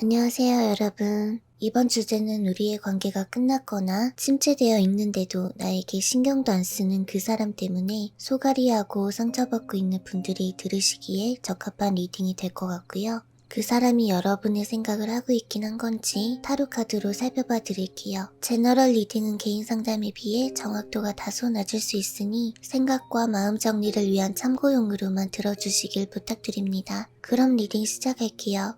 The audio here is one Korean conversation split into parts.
안녕하세요, 여러분. 이번 주제는 우리의 관계가 끝났거나 침체되어 있는데도 나에게 신경도 안 쓰는 그 사람 때문에 소갈이하고 상처받고 있는 분들이 들으시기에 적합한 리딩이 될 것 같고요. 그 사람이 여러분의 생각을 하고 있긴 한 건지 타로 카드로 살펴봐 드릴게요. 제너럴 리딩은 개인 상담에 비해 정확도가 다소 낮을 수 있으니 생각과 마음 정리를 위한 참고용으로만 들어주시길 부탁드립니다. 그럼 리딩 시작할게요.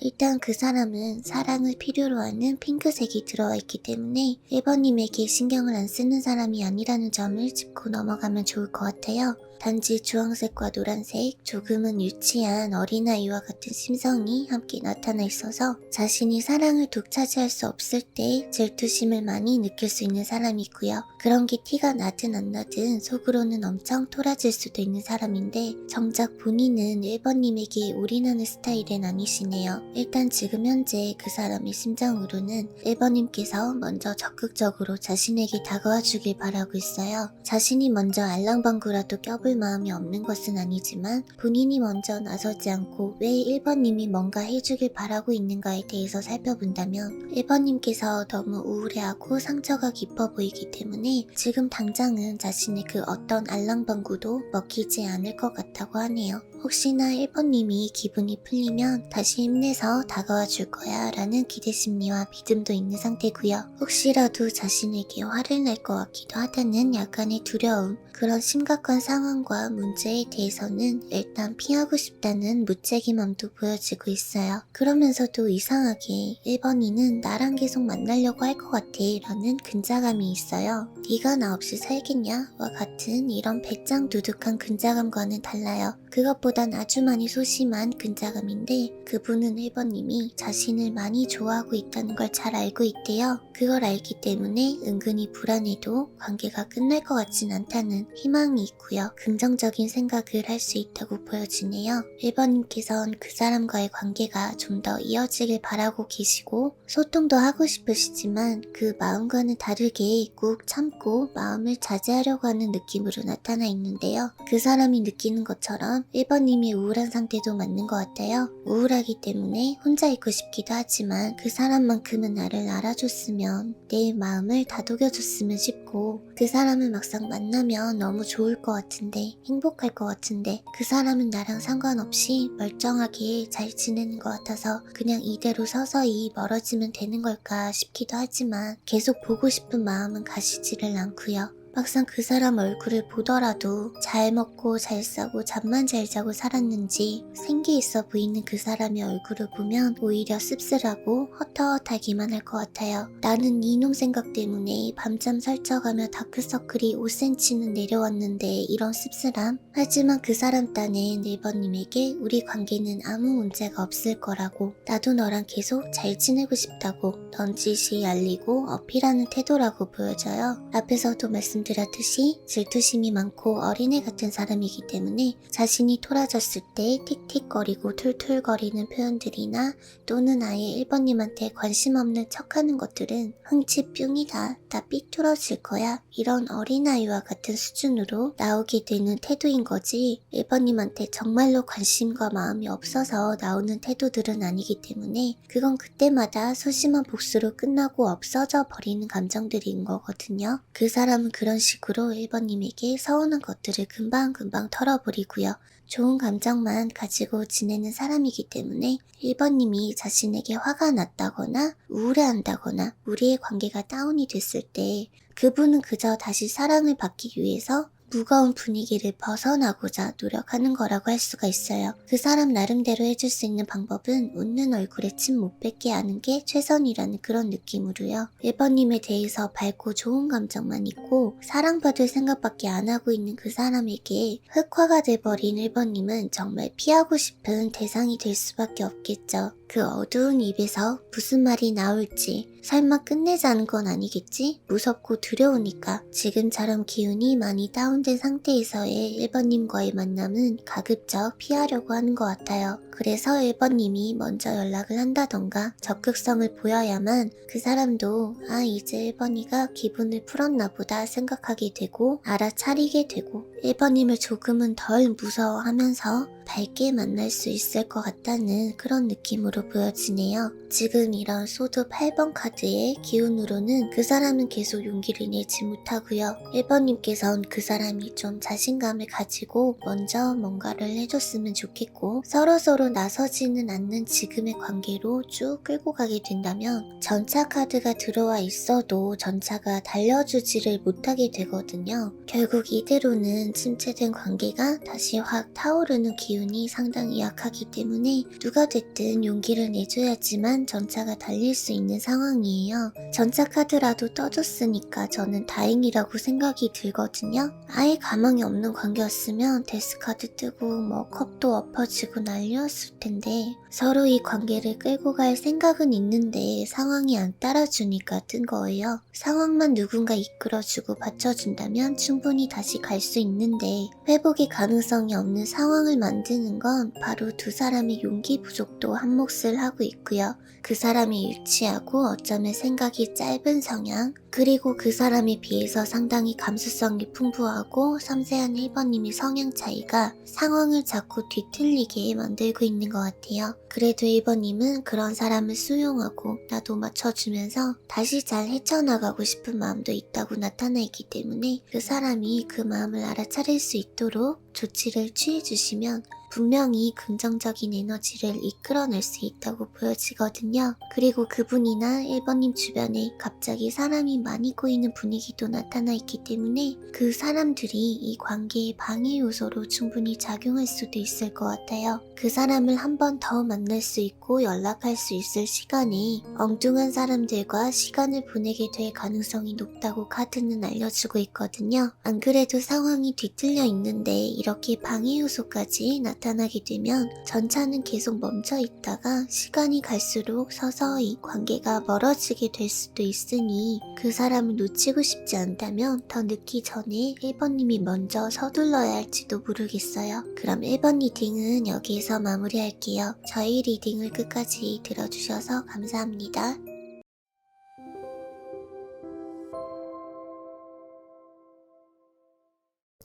일단 그 사람은 사랑을 필요로 하는 핑크색이 들어와 있기 때문에 1번님에게 신경을 안 쓰는 사람이 아니라는 점을 짚고 넘어가면 좋을 것 같아요. 단지 주황색과 노란색, 조금은 유치한 어린아이와 같은 심성이 함께 나타나 있어서 자신이 사랑을 독차지할 수 없을 때 질투심을 많이 느낄 수 있는 사람이고요. 그런 게 티가 나든 안 나든 속으로는 엄청 토라질 수도 있는 사람인데 정작 본인은 1번님에게 올인하는 스타일은 아니시네요. 일단 지금 현재 그 사람의 심정으로는 1번님께서 먼저 적극적으로 자신에게 다가와 주길 바라고 있어요. 자신이 먼저 알랑방구라도 껴볼 마음이 없는 것은 아니지만 본인이 먼저 나서지 않고 왜 1번님이 뭔가 해주길 바라고 있는가에 대해서 살펴본다면 1번님께서 너무 우울해하고 상처가 깊어 보이기 때문에 지금 당장은 자신의 그 어떤 알랑방구도 먹히지 않을 것 같다고 하네요. 혹시나 1번님이 기분이 풀리면 다시 힘내서 다가와 줄 거야 라는 기대 심리와 믿음도 있는 상태고요. 혹시라도 자신에게 화를 낼 것 같기도 하다는 약간의 두려움, 그런 심각한 상황 과 문제에 대해서는 일단 피하고 싶다는 무책임함도 보여지고 있어요. 그러면서도 이상하게 1번이는 나랑 계속 만나려고 할 것 같아 라는 근자감이 있어요. 네가 나 없이 살겠냐? 와 같은 이런 배짱 두둑한 근자감과는 달라요. 그것보단 아주 많이 소심한 근자감인데 그분은 1번님이 자신을 많이 좋아하고 있다는 걸 잘 알고 있대요. 그걸 알기 때문에 은근히 불안해도 관계가 끝날 것 같진 않다는 희망이 있고요. 긍정적인 생각을 할 수 있다고 보여지네요. 1번님께선 그 사람과의 관계가 좀 더 이어지길 바라고 계시고 소통도 하고 싶으시지만 그 마음과는 다르게 꾹 참고 마음을 자제하려고 하는 느낌으로 나타나 있는데요. 그 사람이 느끼는 것처럼 1번님의 우울한 상태도 맞는 것 같아요. 우울하기 때문에 혼자 있고 싶기도 하지만 그 사람만큼은 나를 알아줬으면 내 마음을 다독여줬으면 싶고 그 사람을 막상 만나면 너무 좋을 것 같은데 행복할 것 같은데 그 사람은 나랑 상관없이 멀쩡하게 잘 지내는 것 같아서 그냥 이대로 서서히 멀어지면 되는 걸까 싶기도 하지만 계속 보고 싶은 마음은 가시지를 않고요. 막상 그 사람 얼굴을 보더라도 잘 먹고 잘 싸고 잠만 잘 자고 살았는지 생기 있어 보이는 그 사람의 얼굴을 보면 오히려 씁쓸하고 헛헛하기만 할 것 같아요. 나는 이놈 생각 때문에 밤잠 설쳐가며 다크서클이 5cm는 내려왔는데 이런 씁쓸함? 하지만 그 사람 딴엔 1번님에게 우리 관계는 아무 문제가 없을 거라고 나도 너랑 계속 잘 지내고 싶다고 넌지시 알리고 어필하는 태도라고 보여져요. 앞에서도 말씀 말씀드렸듯이 질투심이 많고 어린애 같은 사람이기 때문에 자신이 토라졌을 때 틱틱거리고 툴툴거리는 표현들이나 또는 아예 1번님한테 관심 없는 척하는 것들은 흥치 뿅이다. 다 삐뚤어질 거야. 이런 어린아이와 같은 수준으로 나오게 되는 태도인 거지 1번님한테 정말로 관심과 마음이 없어서 나오는 태도들은 아니기 때문에 그건 그때마다 소심한 복수로 끝나고 없어져 버리는 감정들인 거거든요. 그 사람은 그런 식으로 1번님에게 서운한 것들을 금방금방 털어버리고요. 좋은 감정만 가지고 지내는 사람이기 때문에 1번님이 자신에게 화가 났다거나 우울해한다거나 우리의 관계가 다운이 됐을 때 그분은 그저 다시 사랑을 받기 위해서 무거운 분위기를 벗어나고자 노력하는 거라고 할 수가 있어요. 그 사람 나름대로 해줄 수 있는 방법은 웃는 얼굴에 침 못 뱉게 하는 게 최선이라는 그런 느낌으로요. 1번님에 대해서 밝고 좋은 감정만 있고 사랑받을 생각밖에 안 하고 있는 그 사람에게 흑화가 돼버린 1번님은 정말 피하고 싶은 대상이 될 수밖에 없겠죠. 그 어두운 입에서 무슨 말이 나올지 설마 끝내자는 건 아니겠지? 무섭고 두려우니까 지금처럼 기운이 많이 다운된 상태에서의 1번님과의 만남은 가급적 피하려고 하는 것 같아요. 그래서 1번님이 먼저 연락을 한다던가 적극성을 보여야만 그 사람도 아 이제 1번이가 기분을 풀었나 보다 생각하게 되고 알아차리게 되고 1번님을 조금은 덜 무서워하면서 밝게 만날 수 있을 것 같다는 그런 느낌으로 보여지네요. 지금 이런 소드 8번 카드의 기운으로는 그 사람은 계속 용기를 내지 못하고요. 1번님께선 그 사람이 좀 자신감을 가지고 먼저 뭔가를 해줬으면 좋겠고 서로서로 나서지는 않는 지금의 관계로 쭉 끌고 가게 된다면 전차 카드가 들어와 있어도 전차가 달려주지를 못하게 되거든요. 결국 이대로는 침체된 관계가 다시 확 타오르는 기운 이 상당히 약하기 때문에 누가 됐든 용기를 내줘야지만 전차가 달릴 수 있는 상황이에요. 전차 카드라도 떠줬으니까 저는 다행이라고 생각이 들거든요. 아예 가망이 없는 관계였으면 데스카드 뜨고 뭐 컵도 엎어지고 난리였을 텐데 서로 이 관계를 끌고 갈 생각은 있는데 상황이 안 따라주니까 뜬 거예요. 상황만 누군가 이끌어주고 받쳐준다면 충분히 다시 갈 수 있는데 회복의 가능성이 없는 상황을 만 드는 건 바로 두 사람의 용기 부족도 한 몫을 하고 있고요. 그 사람이 유치하고 어쩌면 생각이 짧은 성향, 그리고 그 사람에 비해서 상당히 감수성이 풍부하고 섬세한 1번님의 성향 차이가 상황을 자꾸 뒤틀리게 만들고 있는 것 같아요. 그래도 1번님은 그런 사람을 수용하고 나도 맞춰주면서 다시 잘 헤쳐나가고 싶은 마음도 있다고 나타나 있기 때문에 그 사람이 그 마음을 알아차릴 수 있도록 조치를 취해주시면 분명히 긍정적인 에너지를 이끌어낼 수 있다고 보여지거든요. 그리고 그분이나 1번님 주변에 갑자기 사람이 많이 꼬이는 분위기도 나타나 있기 때문에 그 사람들이 이 관계의 방해 요소로 충분히 작용할 수도 있을 것 같아요. 그 사람을 한 번 더 만날 수 있고 연락할 수 있을 시간에 엉뚱한 사람들과 시간을 보내게 될 가능성이 높다고 카드는 알려주고 있거든요. 안 그래도 상황이 뒤틀려 있는데 이렇게 방해 요소까지 나타나 게 되면 전차는 계속 멈춰 있다가 시간이 갈수록 서서히 관계가 멀어지게 될 수도 있으니 그 사람을 놓치고 싶지 않다면 더 늦기 전에 1번님이 먼저 서둘러야 할지도 모르겠어요. 그럼 1번 리딩은 여기에서 마무리할게요. 저희 리딩을 끝까지 들어주셔서 감사합니다.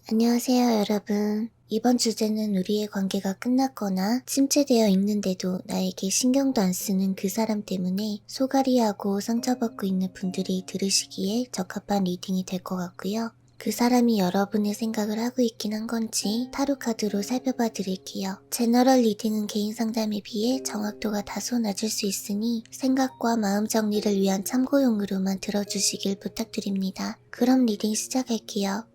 안녕하세요, 여러분. 이번 주제는 우리의 관계가 끝났거나 침체되어 있는데도 나에게 신경도 안 쓰는 그 사람 때문에 소갈이하고 상처받고 있는 분들이 들으시기에 적합한 리딩이 될 것 같고요. 그 사람이 여러분의 생각을 하고 있긴 한 건지 타로 카드로 살펴봐 드릴게요. 제너럴 리딩은 개인 상담에 비해 정확도가 다소 낮을 수 있으니 생각과 마음 정리를 위한 참고용으로만 들어주시길 부탁드립니다. 그럼 리딩 시작할게요.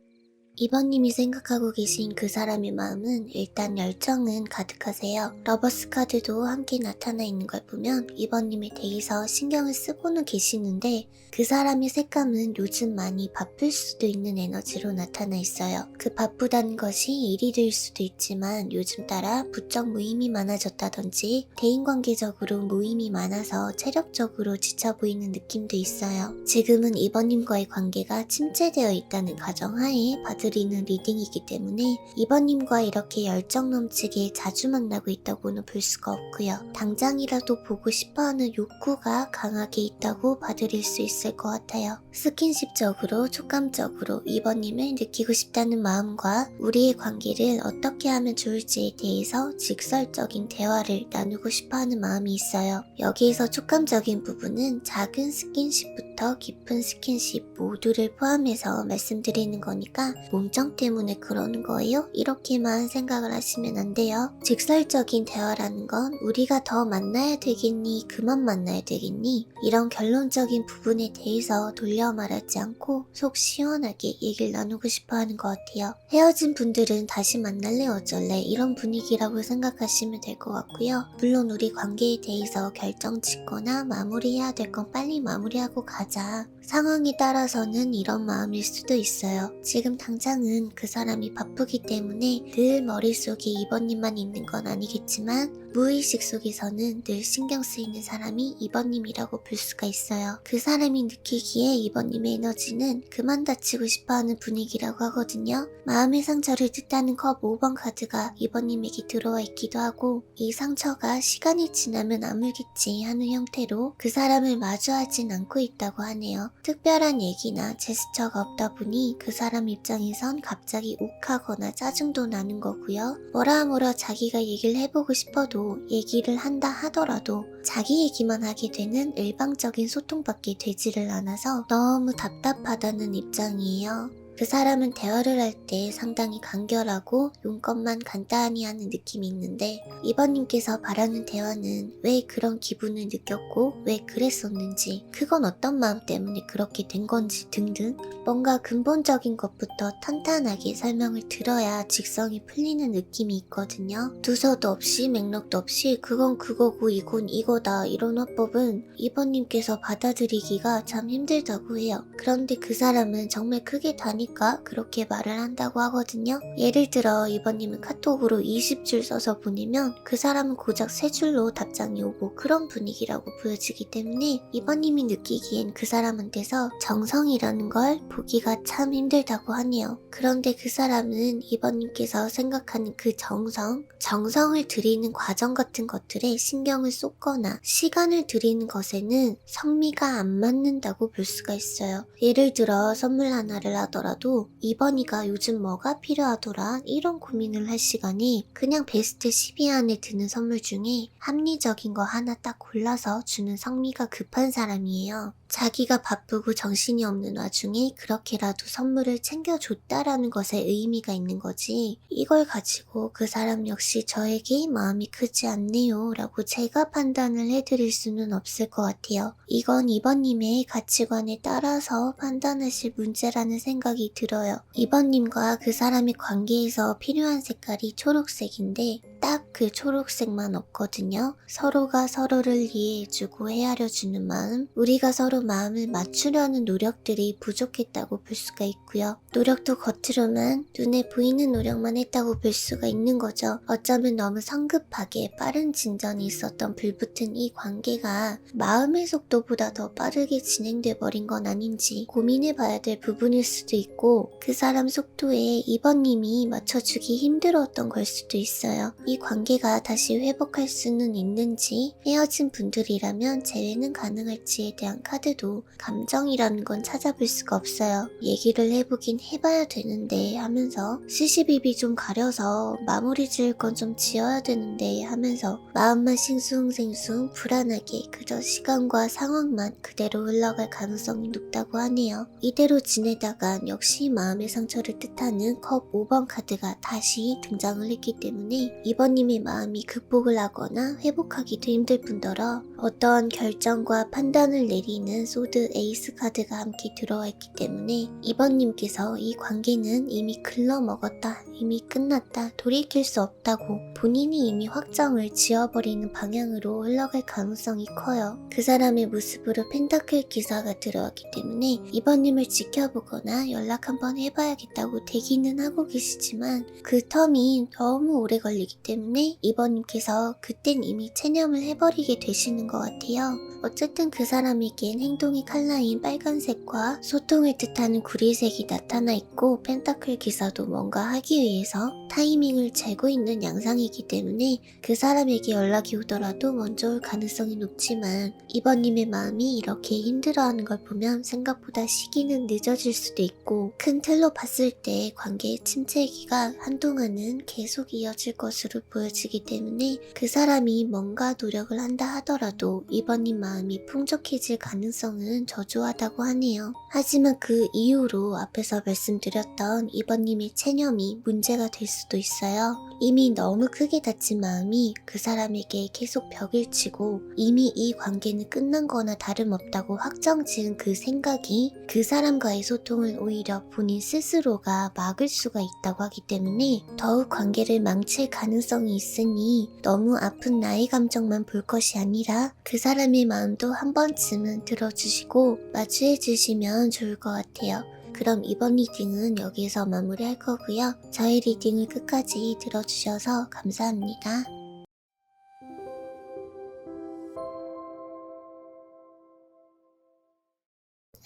이번님이 생각하고 계신 그 사람의 마음은 일단 열정은 가득하세요. 러버스 카드도 함께 나타나 있는 걸 보면 이번님에 대해서 신경을 쓰고는 계시는데 그 사람의 색감은 요즘 많이 바쁠 수도 있는 에너지로 나타나 있어요. 그 바쁘다는 것이 일이 될 수도 있지만 요즘 따라 부쩍 모임이 많아졌다든지 대인관계적으로 모임이 많아서 체력적으로 지쳐 보이는 느낌도 있어요. 지금은 이번님과의 관계가 침체되어 있다는 가정하에 받아 들이는 리딩이기 때문에 이번님과 이렇게 열정 넘치게 자주 만나고 있다고는 볼 수가 없고요. 당장이라도 보고 싶어하는 욕구가 강하게 있다고 받아들일 수 있을 것 같아요. 스킨십적으로, 촉감적으로 이번님을 느끼고 싶다는 마음과 우리의 관계를 어떻게 하면 좋을지에 대해서 직설적인 대화를 나누고 싶어하는 마음이 있어요. 여기에서 촉감적인 부분은 작은 스킨십부터 깊은 스킨십 모두를 포함해서 말씀드리는 거니까 몸정 때문에 그러는 거예요? 이렇게만 생각을 하시면 안 돼요. 직설적인 대화라는 건 우리가 더 만나야 되겠니? 그만 만나야 되겠니? 이런 결론적인 부분에 대해서 돌려 말하지 않고 속 시원하게 얘기를 나누고 싶어 하는 것 같아요. 헤어진 분들은 다시 만날래 어쩔래 이런 분위기라고 생각하시면 될 것 같고요. 물론 우리 관계에 대해서 결정 짓거나 마무리해야 될 건 빨리 마무리하고 가자. 상황에 따라서는 이런 마음일 수도 있어요. 지금 당장은 그 사람이 바쁘기 때문에 늘 머릿속에 이번님만 있는 건 아니겠지만 무의식 속에서는 늘 신경 쓰이는 사람이 이번님이라고 볼 수가 있어요. 그 사람이 느끼기에 이번님의 에너지는 그만 다치고 싶어 하는 분위기라고 하거든요. 마음의 상처를 뜻하는 컵 5번 카드가 이번님에게 들어와 있기도 하고 이 상처가 시간이 지나면 아물겠지 하는 형태로 그 사람을 마주하진 않고 있다고 하네요. 특별한 얘기나 제스처가 없다 보니 그 사람 입장에선 갑자기 욱하거나 짜증도 나는 거고요. 뭐라 뭐라 자기가 얘기를 해보고 싶어도 얘기를 한다 하더라도 자기 얘기만 하게 되는 일방적인 소통밖에 되지를 않아서 너무 답답하다는 입장이에요. 그 사람은 대화를 할 때 상당히 간결하고 용건만 간단히 하는 느낌이 있는데 이번님께서 바라는 대화는 왜 그런 기분을 느꼈고 왜 그랬었는지 그건 어떤 마음 때문에 그렇게 된 건지 등등 뭔가 근본적인 것부터 탄탄하게 설명을 들어야 직성이 풀리는 느낌이 있거든요. 두서도 없이 맥락도 없이 그건 그거고 이건 이거다 이런 화법은 이번님께서 받아들이기가 참 힘들다고 해요. 그런데 그 사람은 정말 크게 다니 까 그렇게 말을 한다고 하거든요. 예를 들어 이번님은 카톡으로 20줄 써서 보내면 그 사람은 고작 3줄로 답장이 오고 그런 분위기라고 보여지기 때문에 이번님이 느끼기엔 그 사람한테서 정성이라는 걸 보기가 참 힘들다고 하네요. 그런데 그 사람은 이번님께서 생각하는 그 정성, 정성을 들이는 과정 같은 것들에 신경을 쏟거나 시간을 들이는 것에는 성미가 안 맞는다고 볼 수가 있어요. 예를 들어 선물 하나를 하더라도 이번이가 요즘 뭐가 필요하더라 이런 고민을 할 시간이 그냥 베스트 10위 안에 드는 선물 중에 합리적인 거 하나 딱 골라서 주는 성미가 급한 사람이에요. 자기가 바쁘고 정신이 없는 와중에 그렇게라도 선물을 챙겨줬다라는 것에 의미가 있는 거지. 이걸 가지고 그 사람 역시 저에게 마음이 크지 않네요. 라고 제가 판단을 해드릴 수는 없을 것 같아요. 이건 이번님의 가치관에 따라서 판단하실 문제라는 생각이 들어요. 이번님과 그 사람의 관계에서 필요한 색깔이 초록색인데 딱 그 초록색만 없거든요. 서로가 서로를 이해해주고 헤아려주는 마음, 우리가 서로 마음을 맞추려는 노력들이 부족했다고 볼 수가 있고요. 노력도 겉으로만 눈에 보이는 노력만 했다고 볼 수가 있는 거죠. 어쩌면 너무 성급하게 빠른 진전이 있었던 불붙은 이 관계가 마음의 속도보다 더 빠르게 진행돼 버린 건 아닌지 고민해 봐야 될 부분일 수도 있고 그 사람 속도에 이번님이 맞춰주기 힘들었던 걸 수도 있어요. 이 관계가 다시 회복할 수는 있는지 헤어진 분들이라면 재회는 가능할지에 대한 카드도 감정이라는 건 찾아볼 수가 없어요. 얘기를 해보긴 해봐야 되는데 하면서 시시비비 좀 가려서 마무리 지을 건 좀 지어야 되는데 하면서 마음만 싱숭생숭 불안하게 그저 시간과 상황만 그대로 흘러갈 가능성이 높다고 하네요. 이대로 지내다간 역시 마음의 상처를 뜻하는 컵 5번 카드가 다시 등장을 했기 때문에 이번 님의 마음이 극복을 하거나 회복하기도 힘들 뿐더러 어떠한 결정과 판단을 내리는 소드 에이스 카드가 함께 들어와 있기 때문에 이번님께서 이 관계는 이미 글러먹었다, 이미 끝났다, 돌이킬 수 없다고 본인이 이미 확정을 지어버리는 방향으로 흘러갈 가능성이 커요. 그 사람의 모습으로 펜타클 기사가 들어왔기 때문에 이번님을 지켜보거나 연락 한번 해봐야겠다고 대기는 하고 계시지만 그 텀이 너무 오래 걸리기 때문에 이번님께서 그땐 이미 체념을 해버리게 되시는 것 같아요. 어쨌든 그 사람에겐 행동의 컬러인 빨간색과 소통을 뜻하는 구리색이 나타나 있고 펜타클 기사도 뭔가 하기 위해서 타이밍을 재고 있는 양상이기 때문에 그 사람에게 연락이 오더라도 먼저 올 가능성이 높지만 이번님의 마음이 이렇게 힘들어하는 걸 보면 생각보다 시기는 늦어질 수도 있고 큰 틀로 봤을 때 관계의 침체기가 한동안은 계속 이어질 것으로 보여지기 때문에 그 사람이 뭔가 노력을 한다 하더라도 이번님 마음이 풍족해질 가능성은 저조하다고 하네요. 하지만 그 이후로 앞에서 말씀드렸던 이번님의 체념이 문제가 될 수도 있어요. 이미 너무 크게 다친 마음이 그 사람에게 계속 벽을 치고 이미 이 관계는 끝난 거나 다름없다고 확정 지은 그 생각이 그 사람과의 소통을 오히려 본인 스스로가 막을 수가 있다고 하기 때문에 더욱 관계를 망칠 가능성이 있으니 너무 아픈 나의 감정만 볼 것이 아니라 그 사람의 마음도 한 번쯤은 들어주시고 마주해 주시면 좋을 것 같아요. 그럼 이번 리딩은 여기서 마무리할 거고요. 저희 리딩을 끝까지 들어주셔서 감사합니다.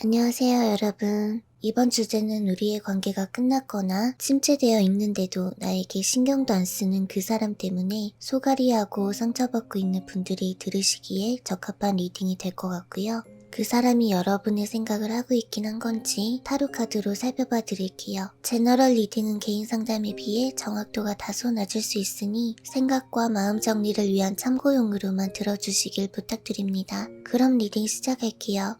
안녕하세요, 여러분. 이번 주제는 우리의 관계가 끝났거나 침체되어 있는데도 나에게 신경도 안 쓰는 그 사람 때문에 소가리하고 상처받고 있는 분들이 들으시기에 적합한 리딩이 될 것 같고요. 그 사람이 여러분의 생각을 하고 있긴 한 건지 타로 카드로 살펴봐 드릴게요. 제너럴 리딩은 개인 상담에 비해 정확도가 다소 낮을 수 있으니 생각과 마음 정리를 위한 참고용으로만 들어주시길 부탁드립니다. 그럼 리딩 시작할게요.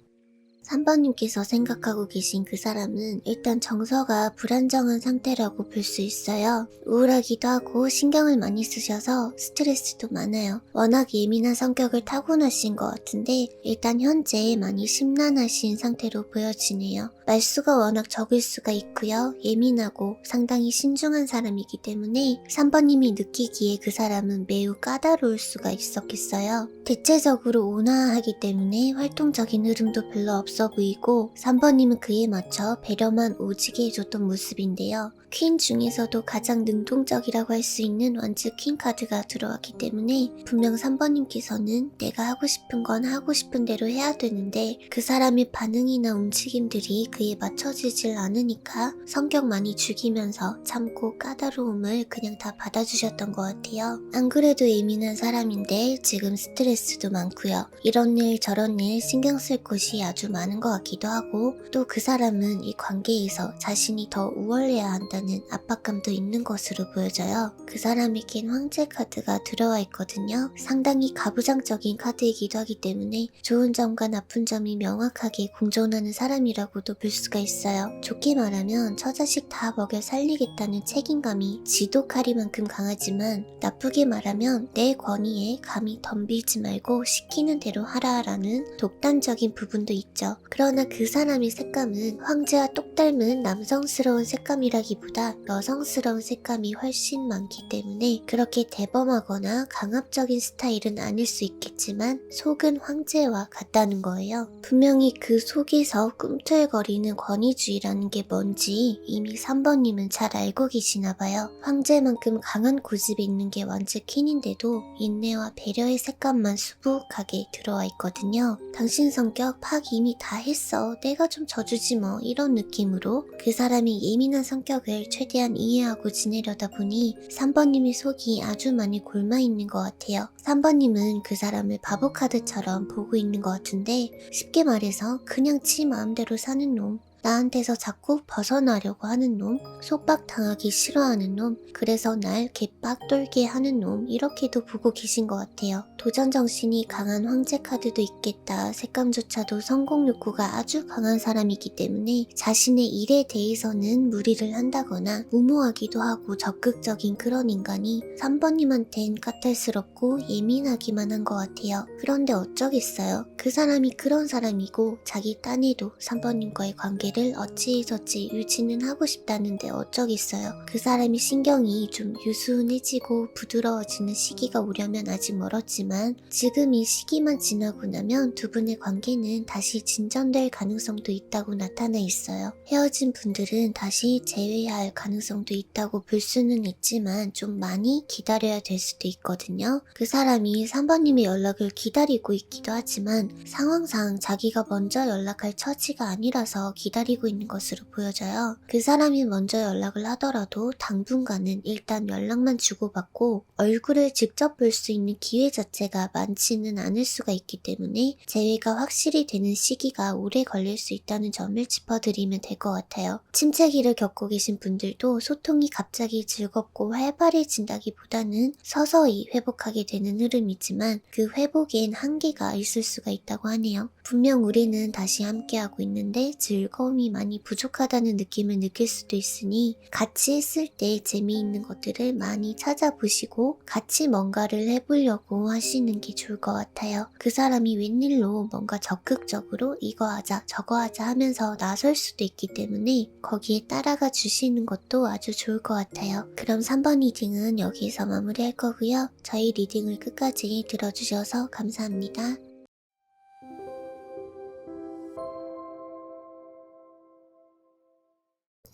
3번님께서 생각하고 계신 그 사람은 일단 정서가 불안정한 상태라고 볼 수 있어요. 우울하기도 하고 신경을 많이 쓰셔서 스트레스도 많아요. 워낙 예민한 성격을 타고나신 것 같은데 일단 현재 많이 심란하신 상태로 보여지네요. 말수가 워낙 적을 수가 있고요. 예민하고 상당히 신중한 사람이기 때문에 3번님이 느끼기에 그 사람은 매우 까다로울 수가 있었겠어요. 대체적으로 온화하기 때문에 활동적인 흐름도 별로 없어 보이고 3번님은 그에 맞춰 배려만 오지게 해줬던 모습인데요. 퀸 중에서도 가장 능동적이라고 할 수 있는 완즈 퀸 카드가 들어왔기 때문에 분명 3번님께서는 내가 하고 싶은 건 하고 싶은 대로 해야 되는데 그 사람의 반응이나 움직임들이 그에 맞춰지질 않으니까 성격 많이 죽이면서 참고 까다로움을 그냥 다 받아주셨던 것 같아요. 안 그래도 예민한 사람인데 지금 스트레스도 많고요. 이런 일 저런 일 신경 쓸 곳이 아주 많은 것 같기도 하고 또 그 사람은 이 관계에서 자신이 더 우월해야 한다는 압박감도 있는 것으로 보여져요. 그 사람에겐 황제 카드가 들어와 있거든요. 상당히 가부장적인 카드이기도 하기 때문에 좋은 점과 나쁜 점이 명확하게 공존하는 사람이라고도 볼 수가 있어요. 좋게 말하면 처자식 다 먹여 살리겠다는 책임감이 지독하리만큼 강하지만 나쁘게 말하면 내 권위에 감히 덤비지 말고 시키는 대로 하라라는 독단적인 부분도 있죠. 그러나 그 사람의 색감은 황제와 똑 닮은 남성스러운 색감이라기보다 여성스러운 색감이 훨씬 많기 때문에 그렇게 대범하거나 강압적인 스타일은 아닐 수 있겠지만 속은 황제와 같다는 거예요. 분명히 그 속에서 꿈틀거리는 권위주의라는 게 뭔지 이미 3번님은 잘 알고 계시나 봐요. 황제만큼 강한 고집이 있는 게 완즈 퀸인데도 인내와 배려의 색감만 수북하게 들어와 있거든요. 당신 성격 파악 이미 다 했어. 내가 좀 져주지 뭐 이런 느낌으로 그 사람이 예민한 성격을 최대한 이해하고 지내려다 보니 3번님의 속이 아주 많이 골마 있는 것 같아요. 3번님은 그 사람을 바보 카드처럼 보고 있는 것 같은데 쉽게 말해서 그냥 지 마음대로 사는 놈. 나한테서 자꾸 벗어나려고 하는 놈, 속박당하기 싫어하는 놈, 그래서 날 개빡 돌게 하는 놈, 이렇게도 보고 계신 것 같아요. 도전 정신이 강한 황제 카드도 있겠다. 색감조차도 성공 욕구가 아주 강한 사람이기 때문에 자신의 일에 대해서는 무리를 한다거나 무모하기도 하고 적극적인 그런 인간이 3번님한텐 까탈스럽고 예민하기만 한 것 같아요. 그런데 어쩌겠어요. 그 사람이 그런 사람이고 자기 딴에도 3번님과의 관계를 어찌저찌 유지는 하고 싶다는데 어쩌겠어요. 그 사람이 신경이 좀 유순해지고 부드러워지는 시기가 오려면 아직 멀었지만 지금 이 시기만 지나고 나면 두 분의 관계는 다시 진전될 가능성도 있다고 나타나 있어요. 헤어진 분들은 다시 재회할 가능성도 있다고 볼 수는 있지만 좀 많이 기다려야 될 수도 있거든요. 그 사람이 3번님의 연락을 기다리고 있기도 하지만 상황상 자기가 먼저 연락할 처지가 아니라서 기다리 고 있는 것으로 보여져요. 그 사람이 먼저 연락을 하더라도 당분간은 일단 연락만 주고받고 얼굴을 직접 볼 수 있는 기회 자체가 많지는 않을 수가 있기 때문에 재회가 확실히 되는 시기가 오래 걸릴 수 있다는 점을 짚어드리면 될 것 같아요. 침체기를 겪고 계신 분들도 소통이 갑자기 즐겁고 활발해진다기보다는 서서히 회복하게 되는 흐름이지만 그 회복엔 한계가 있을 수가 있다고 하네요. 분명 우리는 다시 함께하고 있는데 즐거움이 많이 부족하다는 느낌을 느낄 수도 있으니 같이 했을 때 재미있는 것들을 많이 찾아보시고 같이 뭔가를 해보려고 하시는 게 좋을 것 같아요. 그 사람이 웬일로 뭔가 적극적으로 이거 하자 저거 하자 하면서 나설 수도 있기 때문에 거기에 따라가 주시는 것도 아주 좋을 것 같아요. 그럼 3번 리딩은 여기서 마무리할 거고요. 저희 리딩을 끝까지 들어주셔서 감사합니다.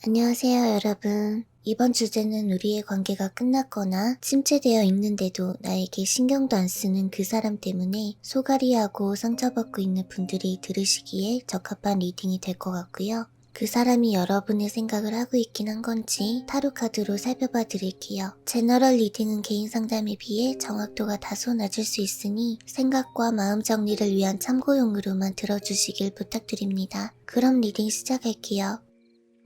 안녕하세요, 여러분. 이번 주제는 우리의 관계가 끝났거나 침체되어 있는데도 나에게 신경도 안 쓰는 그 사람 때문에 소가리하고 상처받고 있는 분들이 들으시기에 적합한 리딩이 될 것 같고요. 그 사람이 여러분의 생각을 하고 있긴 한 건지 타로 카드로 살펴봐 드릴게요. 제너럴 리딩은 개인 상담에 비해 정확도가 다소 낮을 수 있으니 생각과 마음 정리를 위한 참고용으로만 들어주시길 부탁드립니다. 그럼 리딩 시작할게요.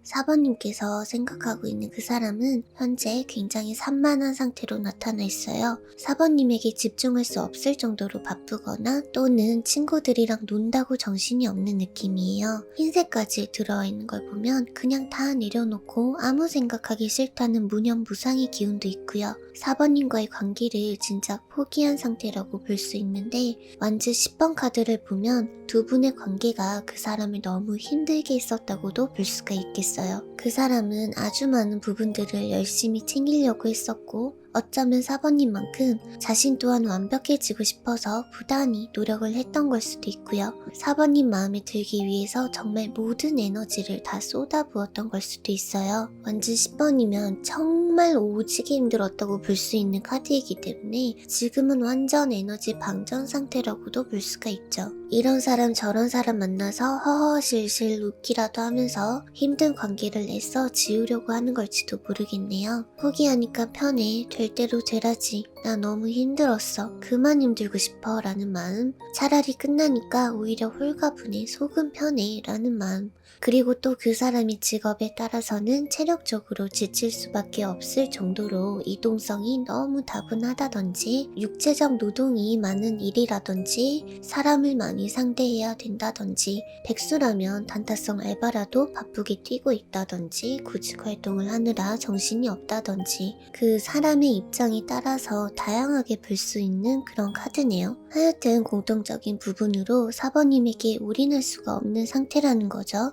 4번님께서 생각하고 있는 그 사람은 현재 굉장히 산만한 상태로 나타나 있어요. 4번님에게 집중할 수 없을 정도로 바쁘거나 또는 친구들이랑 논다고 정신이 없는 느낌이에요. 흰색까지 들어와 있는 걸 보면 그냥 다 내려놓고 아무 생각하기 싫다는 무념무상의 기운도 있고요. 4번님과의 관계를 진짜 포기한 상태라고 볼 수 있는데 완즈 10번 카드를 보면 두 분의 관계가 그 사람을 너무 힘들게 했었다고도 볼 수가 있겠어요. 그 사람은 아주 많은 부분들을 열심히 챙기려고 했었고 어쩌면 4번님만큼 자신 또한 완벽해지고 싶어서 부단히 노력을 했던 걸 수도 있고요. 4번님 마음에 들기 위해서 정말 모든 에너지를 다 쏟아부었던 걸 수도 있어요. 완전 10번이면 정말 오지게 힘들었다고 볼 수 있는 카드이기 때문에 지금은 완전 에너지 방전 상태라고도 볼 수가 있죠. 이런 사람 저런 사람 만나서 허허실실 웃기라도 하면서 힘든 관계를 애써 지우려고 하는 걸지도 모르겠네요. 포기하니까 편해. 될 대로 되라지. 나 너무 힘들었어. 그만 힘들고 싶어. 라는 마음. 차라리 끝나니까 오히려 홀가분해. 속은 편해. 라는 마음. 그리고 또 그 사람의 직업에 따라서는 체력적으로 지칠 수밖에 없을 정도로 이동성이 너무 다분하다든지 육체적 노동이 많은 일이라든지 사람을 많이 상대해야 된다든지 백수라면 단타성 알바라도 바쁘게 뛰고 있다든지 구직 활동을 하느라 정신이 없다든지 그 사람의 입장에 따라서 다양하게 볼 수 있는 그런 카드네요. 하여튼 공통적인 부분으로 4번님에게 올인할 수가 없는 상태라는 거죠.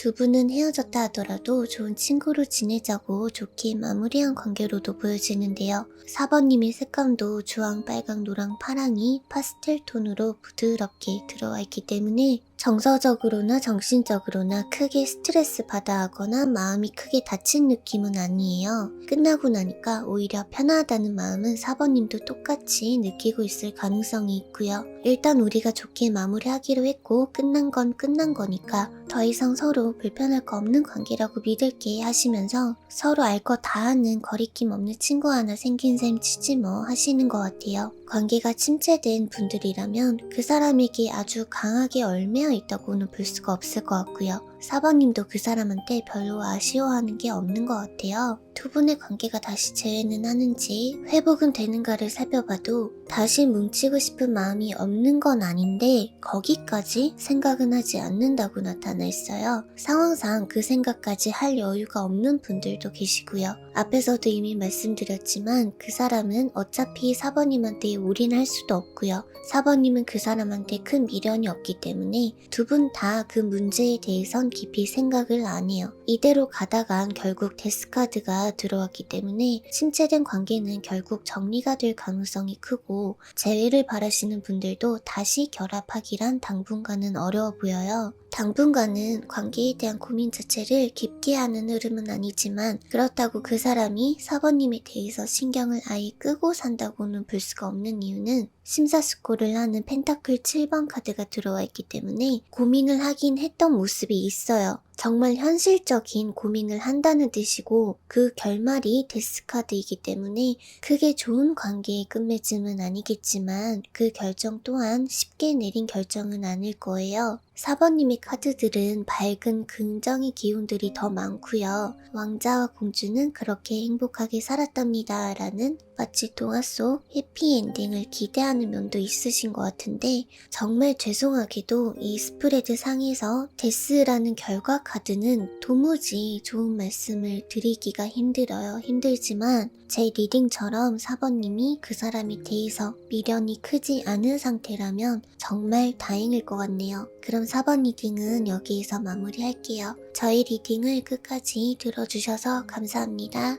두 분은 헤어졌다 하더라도 좋은 친구로 지내자고 좋게 마무리한 관계로도 보여지는데요. 4번님의 색감도 주황, 빨강, 노랑, 파랑이 파스텔 톤으로 부드럽게 들어와 있기 때문에 정서적으로나 정신적으로나 크게 스트레스 받아 하거나 마음이 크게 다친 느낌은 아니에요. 끝나고 나니까 오히려 편하다는 마음은 4번님도 똑같이 느끼고 있을 가능성이 있고요. 일단 우리가 좋게 마무리하기로 했고 끝난 건 끝난 거니까 더 이상 서로 불편할 거 없는 관계라고 믿을게 하시면서 서로 알 거 다 아는 거리낌 없는 친구 하나 생긴 셈 치지 뭐 하시는 것 같아요. 관계가 침체된 분들이라면 그 사람에게 아주 강하게 얽매여 있다고는 볼 수가 없을 것 같고요. 4번님도 그 사람한테 별로 아쉬워하는 게 없는 것 같아요. 두 분의 관계가 다시 재회는 하는지 회복은 되는가를 살펴봐도 다시 뭉치고 싶은 마음이 없는 건 아닌데 거기까지 생각은 하지 않는다고 나타나 있어요. 상황상 그 생각까지 할 여유가 없는 분들도 계시고요. 앞에서도 이미 말씀드렸지만 그 사람은 어차피 4번님한테 올인할 수도 없고요. 4번님은 그 사람한테 큰 미련이 없기 때문에 두 분 다 그 문제에 대해선 깊이 생각을 안 해요. 이대로 가다간 결국 데스카드가 들어왔기 때문에 침체된 관계는 결국 정리가 될 가능성이 크고 재회를 바라시는 분들도 다시 결합하기란 당분간은 어려워 보여요. 당분간은 관계에 대한 고민 자체를 깊게 하는 흐름은 아니지만 그렇다고 그 사람이 사번님에 대해서 신경을 아예 끄고 산다고는 볼 수가 없는 이유는 심사숙고를 하는 펜타클 7번 카드가 들어와 있기 때문에 고민을 하긴 했던 모습이 있어요. 정말 현실적인 고민을 한다는 뜻이고 그 결말이 데스카드이기 때문에 크게 좋은 관계의 끝맺음은 아니겠지만 그 결정 또한 쉽게 내린 결정은 아닐 거예요. 4번님의 카드들은 밝은 긍정의 기운들이 더 많고요. 왕자와 공주는 그렇게 행복하게 살았답니다. 라는 마치 동화 속 해피엔딩을 기대하는 면도 있으신 것 같은데 정말 죄송하게도 이 스프레드 상에서 데스라는 결과 카드는 도무지 좋은 말씀을 드리기가 힘들어요. 힘들지만 제 리딩처럼 4번님이 그 사람에 대해서 미련이 크지 않은 상태라면 정말 다행일 것 같네요. 그럼 4번 리딩은 여기에서 마무리할게요. 저희 리딩을 끝까지 들어주셔서 감사합니다.